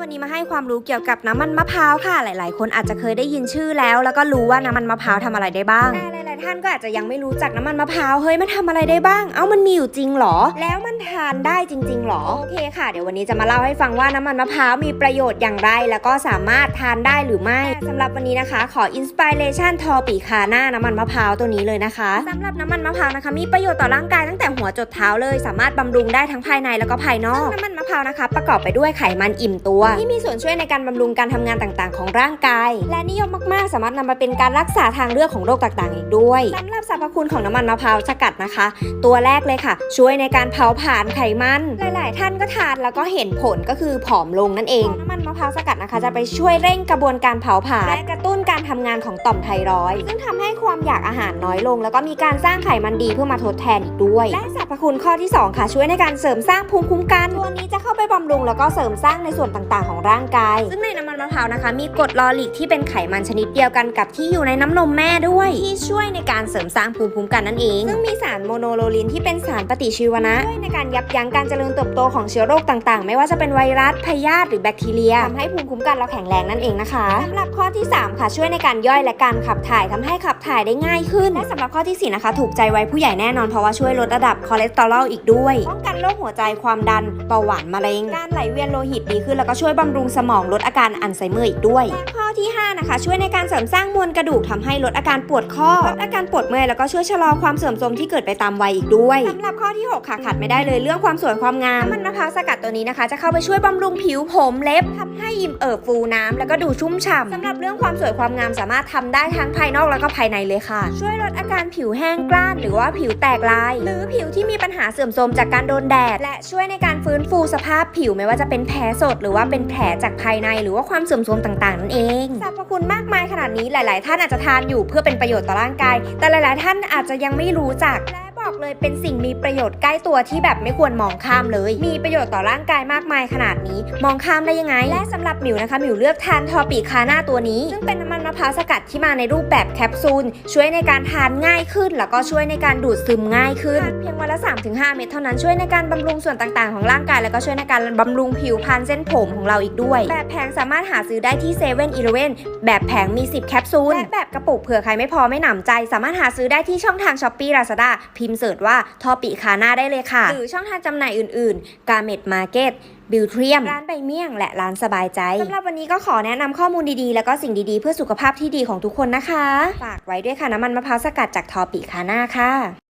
วันนี้มาให้ความรู้เกี่ยวกับน้ำมันมะพร้าวค่ะ หลาย ๆ คนอาจจะเคยได้ยินชื่อแล้ว แล้วก็รู้ว่าน้ำมันมะพร้าวทำอะไรได้บ้างแต่หลาย ๆ ท่านก็อาจจะยังไม่รู้จักน้ำมันมะพร้าวเฮ้ยมันทำอะไรได้บ้าง เอ้ามันมีอยู่จริงเหรอ แล้วมันทานได้จริงๆเหรอโอเคค่ะเดี๋ยววันนี้จะมาเล่าให้ฟังว่าน้ำมันมะพร้าวมีประโยชน์อย่างไร แล้วก็สามารถทานได้หรือไม่แต่สำหรับวันนี้นะคะ ขออินสปิเรชันทอปีคาหน้าน้ำมันมะพร้าวตัวนี้เลยนะคะสำหรับน้ำมันมะพร้าวนะคะ มีประโยชน์ต่อร่างกายตั้งแต่หัวจดเท้าเลย สามารถบำรุงได้ทั้งภายในแล้วก็ภายนอกซึ่งน้ำมันมะพร้าวนะคะ ประกอบไปด้วยไขมันอิ่มตัวที่มีส่วนช่วยในการบำรุงการทำงานต่างๆ ของร่างกาย และนิยมมากๆ สามารถนำมาเป็นการรักษาทางเลือกของโรคต่างๆ อีกด้วยสำหรับสรรพคุณของน้ำมันมะพร้าวสกัดนะคะ ตัวแรกเลยค่ะ ช่วยในการเผาผลาญไขมัน หลาย ๆ ท่านก็ทานแล้วก็เห็นผลก็คือผอมลงนั่นเองน้ำมันมะพร้าวสกัดนะคะ จะไปช่วยเร่งกระบวนการเผาผลาญและกระตุ้นการทำงานของต่อมไทรอยด์ซึ่งทำให้ความอยากอาหารน้อยลง แล้วก็มีการสร้างไขมันดีเพื่อมาทดแทนอีกด้วย และสรรพคุณข้อที่ 2 ค่ะ ช่วยในการเสริมสร้างภูมิคุ้มกัน ตัวนี้จะเข้าไปบำรุงแล้วก็เสริมสร้างในส่วนต่างๆ ของร่างกาย ซึ่งในน้ำมันมะพร้าวนะคะ มีกรดลอริกที่เป็นไขมันชนิดเดียวกันกับที่อยู่ในน้ำนมแม่ด้วย ที่ช่วยในการเสริมสร้างภูมิคุ้มกันนั่นเอง ซึ่งมีสารโมโนโลลินที่เป็นสารปฏิชีวนะช่วยในการยับยั้งการเจริญเติบโตของเชื้อโรคต่างๆ ไม่ว่าจะเป็นไวรัสพยาธิหรือแบคทีเรียทำให้ภูมิคุ้มกันเราแข็งแรงนั่นเองนะคะสำหรับข้อที่ 3 ค่ะ ช่วยในการย่อยและการขับถ่ายทำให้ขับถ่ายได้ง่ายขึ้นและสำหรับข้อทีสี่ 4 นะคะ ถูกใจวัยผู้ใหญ่แน่นอนเพราะว่าช่วยลดระดับคอเลสเตอรอลอีกด้วยป้องกันโรคหัวใจความดันเบาหวานมะเร็งการไหลเวียนโลหิตดีขึ้นแล้วก็ช่วยบำรุงสมองลดอาการอัลไซเมอร์อีกด้วย นะคะ ช่วยในการเสริมสร้างมวลกระดูกทำให้ลดอาการปวดข้อลดอาการปวดเมื่อยแล้วก็ช่วยชะลอความเสื่อมโทรมที่เกิดไปตามวัยอีกด้วยสำหรับข้อที่ 6 ค่ะขาดไม่ได้เลยเรื่องความสวยความงามน้ำมันมะพร้าวสกัดตัวนี้นะคะ จะเข้าไปช่วยบำรุงผิวผมเล็บทำให้ยิ้มเอิบฟูน้ำแล้วก็ดูชุ่มฉ่ำสำหรับเรื่องความสวยความงามสามารถทำได้ทั้งภายนอกแล้วก็ภายในเลยค่ะ ช่วยลดอาการผิวแห้งกร้านหรือว่าผิวแตกลาย หรือผิวที่มีปัญหาเสื่อมโทรมจากการโดนแดด และช่วยในการฟื้นฟูสภาพผิวไม่ว่าจะเป็นแผลสด หรือว่าเป็นแผลจากภายในหรือว่าความเสื่อมโทรมต่างๆนั่นเองสรรพคุณมากมายขนาดนี้หลาย ๆ ท่านอาจจะทานอยู่เพื่อเป็นประโยชน์ต่อร่างกาย แต่หลาย ๆ ท่านอาจจะยังไม่รู้จัก บอกเลยเป็นสิ่งมีประโยชน์ใกล้ตัวที่แบบไม่ควรมองข้ามเลย มีประโยชน์ต่อร่างกายมากมายขนาดนี้ มองข้ามได้ยังไง และสำหรับหมิวนะคะหมิวเลือกทานทอปีคาน้าตัวนี้ ซึ่งเป็นน้ำมันมะพร้าวสกัดที่มาในรูปแบบแคปซูล ช่วยในการทานง่ายขึ้น แล้วก็ช่วยในการดูดซึมง่ายขึ้น เพียงวันละ 3-5 เม็ดเท่านั้นช่วยในการบำรุงส่วนต่างๆ ของร่างกายแล้วก็ช่วยในการบำรุงผิวพรรณเส้นผมของเราอีกด้วย แบบแผงสามารถหาซื้อได้ที่เซเว่นอีเลเว่นแบบแผงมี 10 แคปซูลและแบบกระปุกเผื่อใครไม่พอไม่หนำใจ สามารถหาซื้อได้ที่ช่องทางช้อปปี้ลาซาด้าพิมพ์เสิร์ชว่าทอปิคาหน้าได้เลยค่ะ หรือช่องทางจำหน่ายอื่นๆกาเมดมาร์เก็ตบิวเทียม ร้านใบเมี่ยง และร้านสบายใจสำหรับวันนี้ก็ขอแนะนำข้อมูลดีๆ แล้วก็สิ่งดีๆ เพื่อสุขภาพที่ดีของทุกคนนะคะ ฝากไว้ด้วยค่ะน้ำมันมะพร้าวสกัดจากทอปิคาหน้าค่ะ